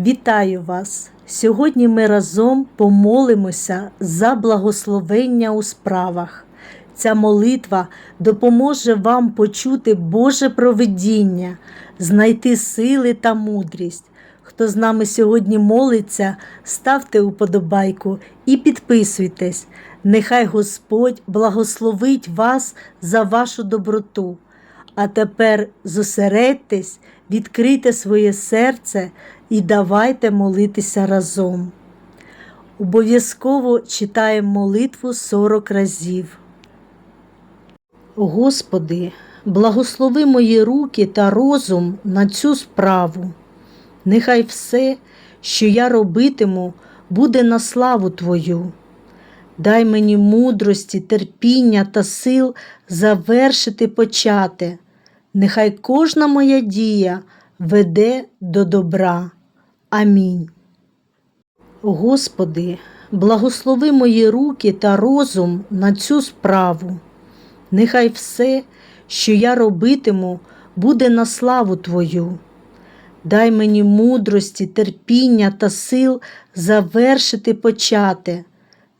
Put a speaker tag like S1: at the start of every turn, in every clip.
S1: Вітаю вас! Сьогодні ми разом помолимося за благословення у справах. Ця молитва допоможе вам почути Боже провидіння, знайти сили та мудрість. Хто з нами сьогодні молиться, ставте уподобайку і підписуйтесь. Нехай Господь благословить вас за вашу доброту. А тепер зосередьтесь, відкрийте своє серце і давайте молитися разом. Обов'язково читаємо молитву 40 разів. Господи, благослови мої руки та розум на цю справу. Нехай все, що я робитиму, буде на славу Твою. Дай мені мудрості, терпіння та сил завершити почати. Нехай кожна моя дія веде до добра. Амінь. Господи, благослови мої руки та розум на цю справу. Нехай все, що я робитиму, буде на славу Твою. Дай мені мудрості, терпіння та сил завершити почати.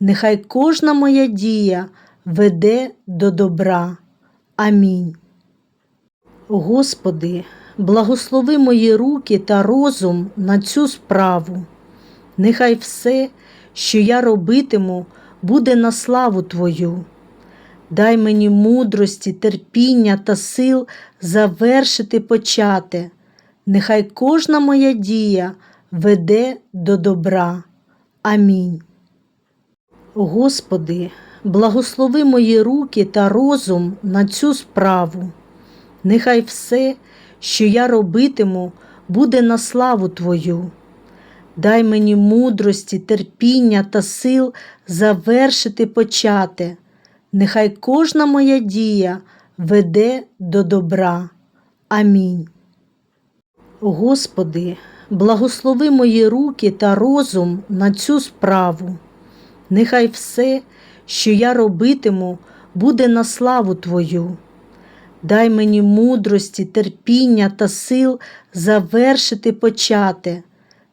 S1: Нехай кожна моя дія веде до добра. Амінь. Господи, благослови мої руки та розум на цю справу. Нехай все, що я робитиму, буде на славу Твою. Дай мені мудрості, терпіння та сил завершити почати. Нехай кожна моя дія веде до добра. Амінь. Господи, благослови мої руки та розум на цю справу. Нехай все, що я робитиму, буде на славу Твою. Дай мені мудрості, терпіння та сил завершити почати. Нехай кожна моя дія веде до добра. Амінь. Господи, благослови мої руки та розум на цю справу. Нехай все, що я робитиму, буде на славу Твою. Дай мені мудрості, терпіння та сил завершити почати.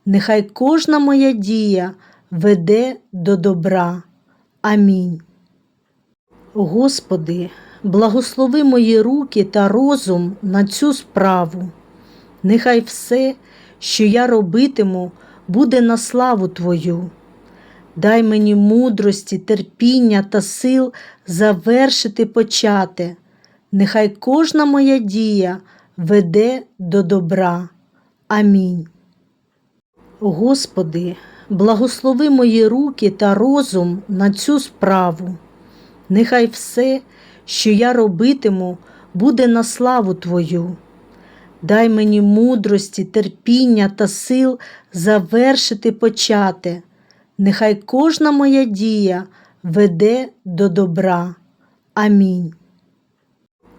S1: Нехай кожна моя дія веде до добра. Амінь. Господи, благослови мої руки та розум на цю справу. Нехай все, що я робитиму, буде на славу Твою. Дай мені мудрості, терпіння та сил завершити почати. Нехай кожна моя дія веде до добра. Амінь. Господи, благослови мої руки та розум на цю справу. Нехай все, що я робитиму, буде на славу Твою. Дай мені мудрості, терпіння та сил завершити почати. Нехай кожна моя дія веде до добра. Амінь.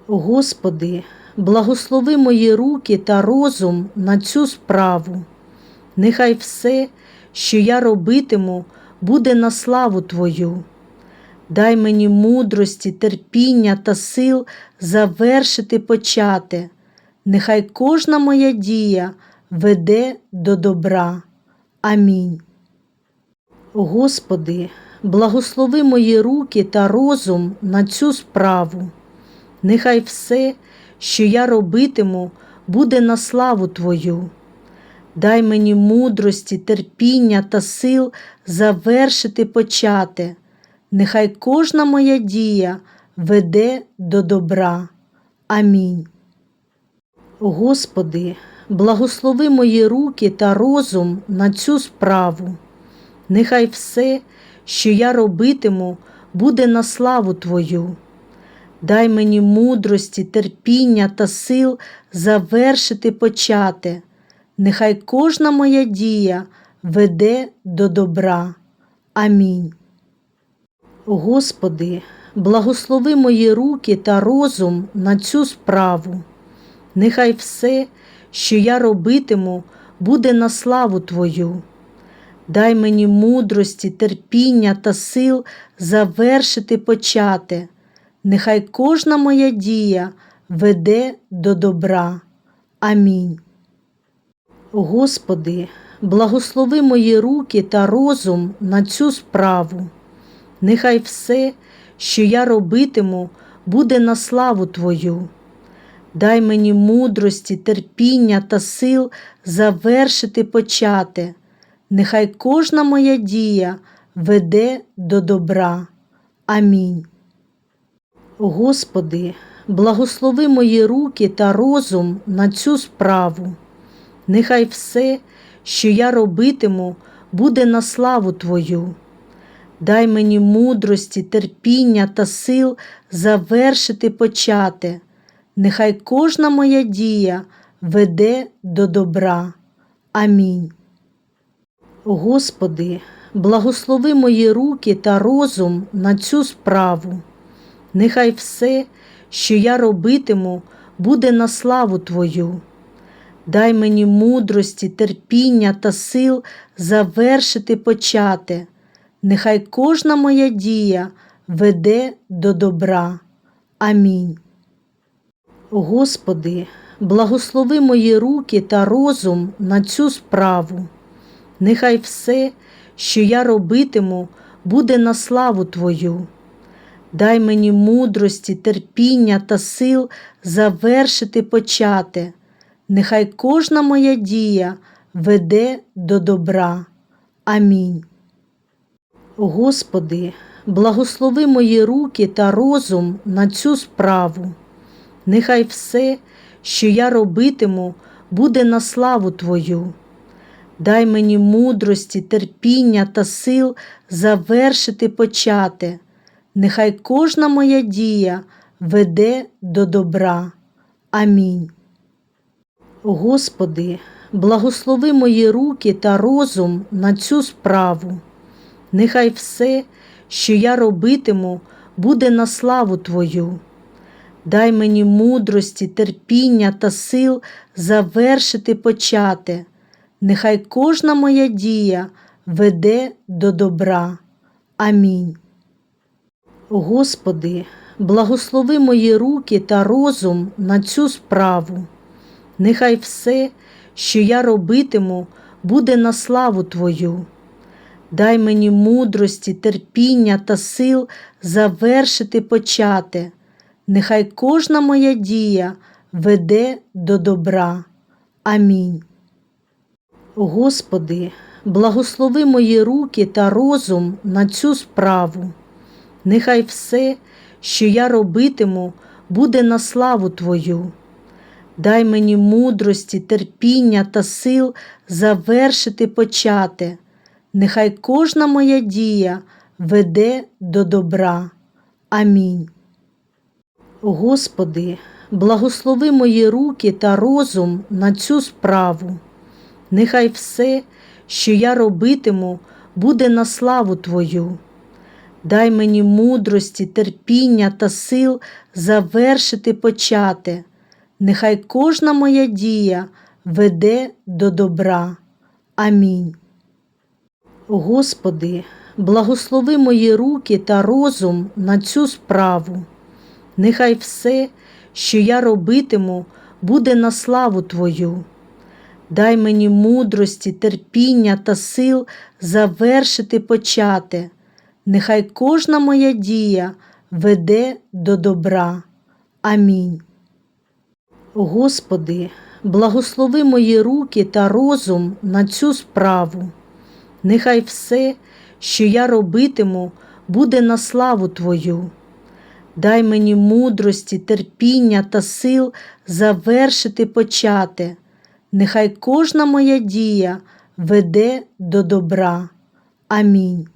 S1: Господи, благослови мої руки та розум на цю справу. Нехай все, що я робитиму, буде на славу Твою. Дай мені мудрості, терпіння та сил завершити почати. Нехай кожна моя дія веде до добра. Амінь. Господи, благослови мої руки та розум на цю справу. Нехай все, що я робитиму, буде на славу Твою. Дай мені мудрості, терпіння та сил завершити почати. Нехай кожна моя дія веде до добра. Амінь. Господи, благослови мої руки та розум на цю справу. Нехай все, що я робитиму, буде на славу Твою. Дай мені мудрості, терпіння та сил завершити почати. Нехай кожна моя дія веде до добра. Амінь. Господи, благослови мої руки та розум на цю справу. Нехай все, що я робитиму, буде на славу Твою. Дай мені мудрості, терпіння та сил завершити почати. Нехай кожна моя дія веде до добра. Амінь. Господи, благослови мої руки та розум на цю справу. Нехай все, що я робитиму, буде на славу Твою. Дай мені мудрості, терпіння та сил завершити почати. Нехай кожна моя дія веде до добра. Амінь. Господи, благослови мої руки та розум на цю справу. Нехай все, що я робитиму, буде на славу Твою. Дай мені мудрості, терпіння та сил завершити почати. Нехай кожна моя дія веде до добра. Амінь. Господи, благослови мої руки та розум на цю справу. Нехай все, що я робитиму, буде на славу Твою. Дай мені мудрості, терпіння та сил завершити почати. Нехай кожна моя дія веде до добра. Амінь. Господи, благослови мої руки та розум на цю справу. Нехай все, що я робитиму, буде на славу Твою. Дай мені мудрості, терпіння та сил завершити почати. Нехай кожна моя дія веде до добра. Амінь. Господи, благослови мої руки та розум на цю справу. Нехай все, що я робитиму, буде на славу Твою. Дай мені мудрості, терпіння та сил завершити почати. Нехай кожна моя дія веде до добра. Амінь. Господи, благослови мої руки та розум на цю справу. Нехай все, що я робитиму, буде на славу Твою. Дай мені мудрості, терпіння та сил завершити почати. Нехай кожна моя дія веде до добра. Амінь. Господи, благослови мої руки та розум на цю справу. Нехай все, що я робитиму, буде на славу Твою. Дай мені мудрості, терпіння та сил завершити почати. Нехай кожна моя дія веде до добра. Амінь. Господи, благослови мої руки та розум на цю справу. Нехай все, що я робитиму, буде на славу Твою. Дай мені мудрості, терпіння та сил завершити почати. Нехай кожна моя дія веде до добра. Амінь. Господи, благослови мої руки та розум на цю справу. Нехай все, що я робитиму, буде на славу Твою. Дай мені мудрості, терпіння та сил завершити почати. Нехай кожна моя дія веде до добра. Амінь. Господи, благослови мої руки та розум на цю справу. Нехай все, що я робитиму, буде на славу Твою. Дай мені мудрості, терпіння та сил завершити почати. Нехай кожна моя дія веде до добра. Амінь. Господи, благослови мої руки та розум на цю справу. Нехай все, що я робитиму, буде на славу Твою. Дай мені мудрості, терпіння та сил завершити почати. Нехай кожна моя дія веде до добра. Амінь.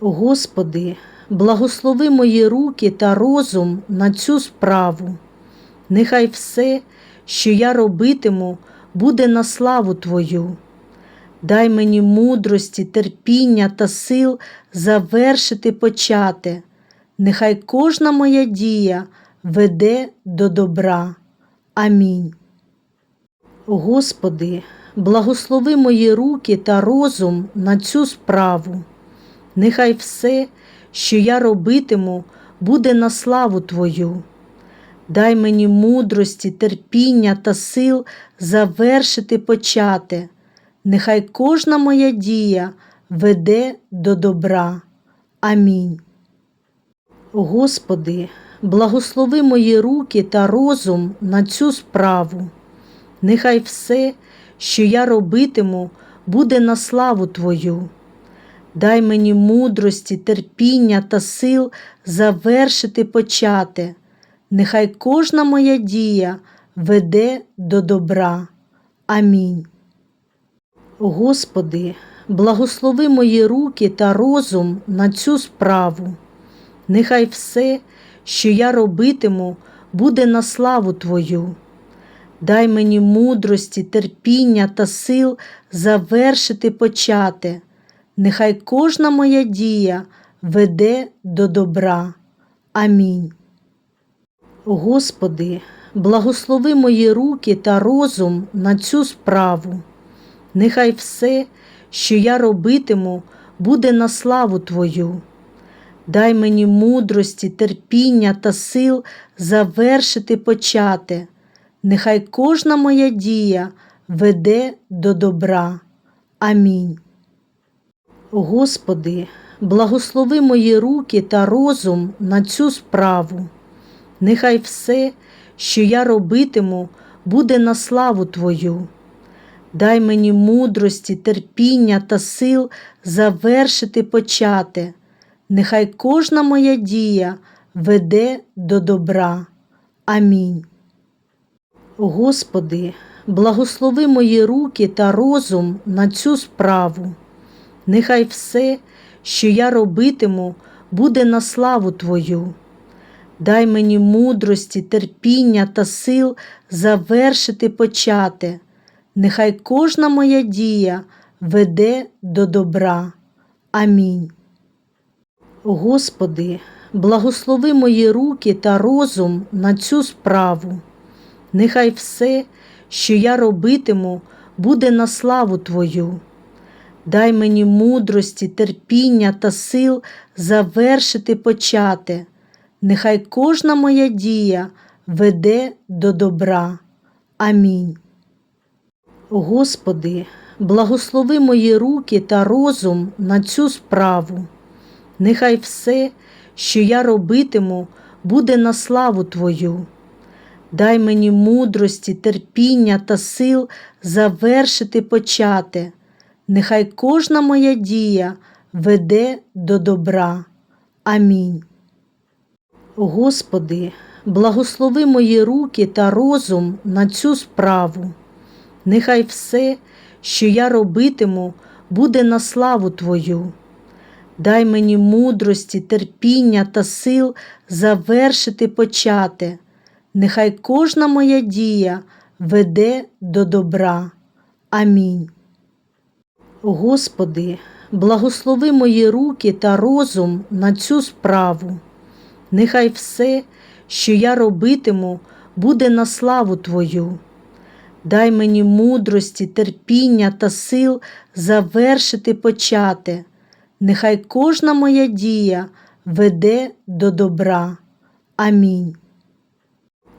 S1: Господи, благослови мої руки та розум на цю справу. Нехай все, що я робитиму, буде на славу Твою. Дай мені мудрості, терпіння та сил завершити почати. Нехай кожна моя дія веде до добра. Амінь. Господи, благослови мої руки та розум на цю справу. Нехай все, що я робитиму, буде на славу Твою. Дай мені мудрості, терпіння та сил завершити почати. нехай кожна моя дія веде до добра. Амінь. Господи, благослови мої руки та розум на цю справу. Нехай все, що я робитиму, буде на славу Твою. Дай мені мудрості, терпіння та сил завершити почати. Нехай кожна моя дія веде до добра. Амінь. Господи, благослови мої руки та розум на цю справу. Нехай все, що я робитиму, буде на славу Твою. Дай мені мудрості, терпіння та сил завершити почати. Нехай кожна моя дія веде до добра. Амінь. Господи, благослови мої руки та розум на цю справу. Нехай все, що я робитиму, буде на славу Твою. Дай мені мудрості, терпіння та сил завершити почати. Нехай кожна моя дія веде до добра. Амінь. Господи, благослови мої руки та розум на цю справу. Нехай все, що я робитиму, буде на славу Твою. Дай мені мудрості, терпіння та сил завершити почати. Нехай кожна моя дія веде до добра. Амінь. Господи, благослови мої руки та розум на цю справу. Нехай все, що я робитиму, буде на славу Твою. Дай мені мудрості, терпіння та сил завершити почати. Нехай кожна моя дія веде до добра. Амінь. Господи, благослови мої руки та розум на цю справу. Нехай все, що я робитиму, буде на славу Твою. Дай мені мудрості, терпіння та сил завершити почати. Нехай кожна моя дія веде до добра. Амінь. Господи, благослови мої руки та розум на цю справу. Нехай все, що я робитиму, буде на славу Твою. Дай мені мудрості, терпіння та сил завершити почати. Нехай кожна моя дія веде до добра. Амінь. Господи, благослови мої руки та розум на цю справу. Нехай все, що я робитиму, буде на славу Твою. Дай мені мудрості, терпіння та сил завершити почати. Нехай кожна моя дія веде до добра. Амінь. Господи, благослови мої руки та розум на цю справу. Нехай все, що я робитиму, буде на славу Твою. Дай мені мудрості, терпіння та сил завершити почати. Нехай кожна моя дія веде до добра. Амінь.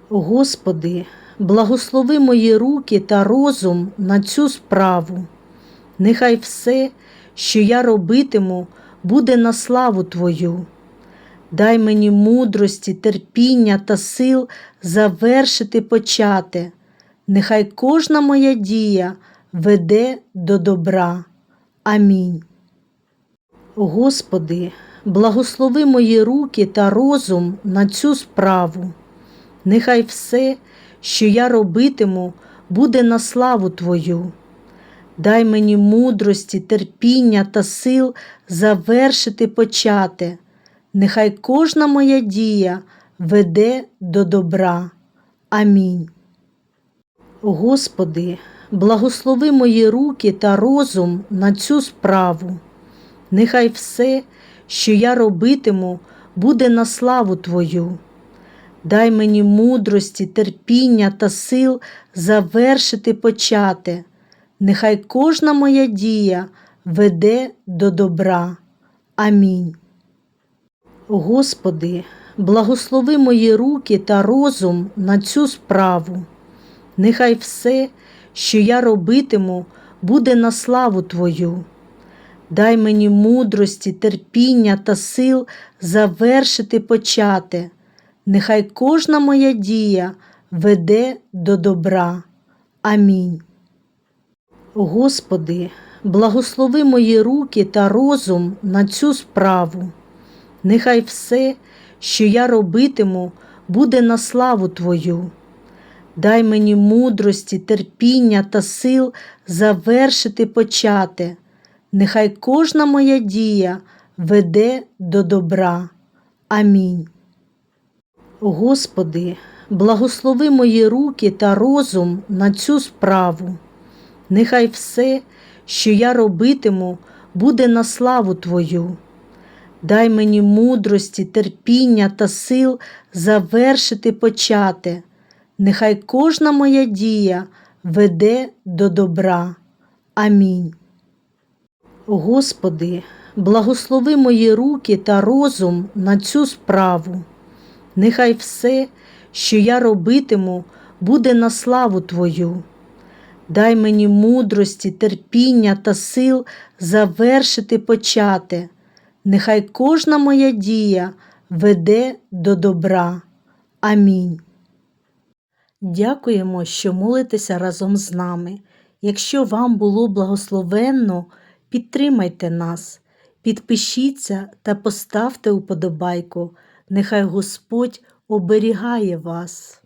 S1: Господи, благослови мої руки та розум на цю справу. Нехай все, що я робитиму, буде на славу Твою. Дай мені мудрості, терпіння та сил завершити почати. Нехай кожна моя дія веде до добра. Амінь. Господи, благослови мої руки та розум на цю справу. Нехай все, що я робитиму, буде на славу Твою. Дай мені мудрості, терпіння та сил завершити почати. Нехай кожна моя дія веде до добра. Амінь. Господи, благослови мої руки та розум на цю справу. Нехай все, що я робитиму, буде на славу Твою. Дай мені мудрості, терпіння та сил завершити почати. Нехай кожна моя дія веде до добра. Амінь. Господи, благослови мої руки та розум на цю справу. Нехай все, що я робитиму, буде на славу Твою. Дай мені мудрості, терпіння та сил завершити почати. Нехай кожна моя дія веде до добра. Амінь. Господи, благослови мої руки та розум на цю справу. Нехай все, що я робитиму, буде на славу Твою. Дай мені мудрості, терпіння та сил завершити почати. Нехай кожна моя дія веде до добра. Амінь. Господи, благослови мої руки та розум на цю справу. Нехай все, що я робитиму, буде на славу Твою. Дай мені мудрості, терпіння та сил завершити почати. Нехай кожна моя дія веде до добра. Амінь. Господи, благослови мої руки та розум на цю справу. Нехай все, що я робитиму, буде на славу Твою. Дай мені мудрості, терпіння та сил завершити почати. Нехай кожна моя дія веде до добра. Амінь. Дякуємо, що молитеся разом з нами. Якщо вам було благословенно, підтримайте нас, підпишіться та поставте уподобайку. Нехай Господь оберігає вас.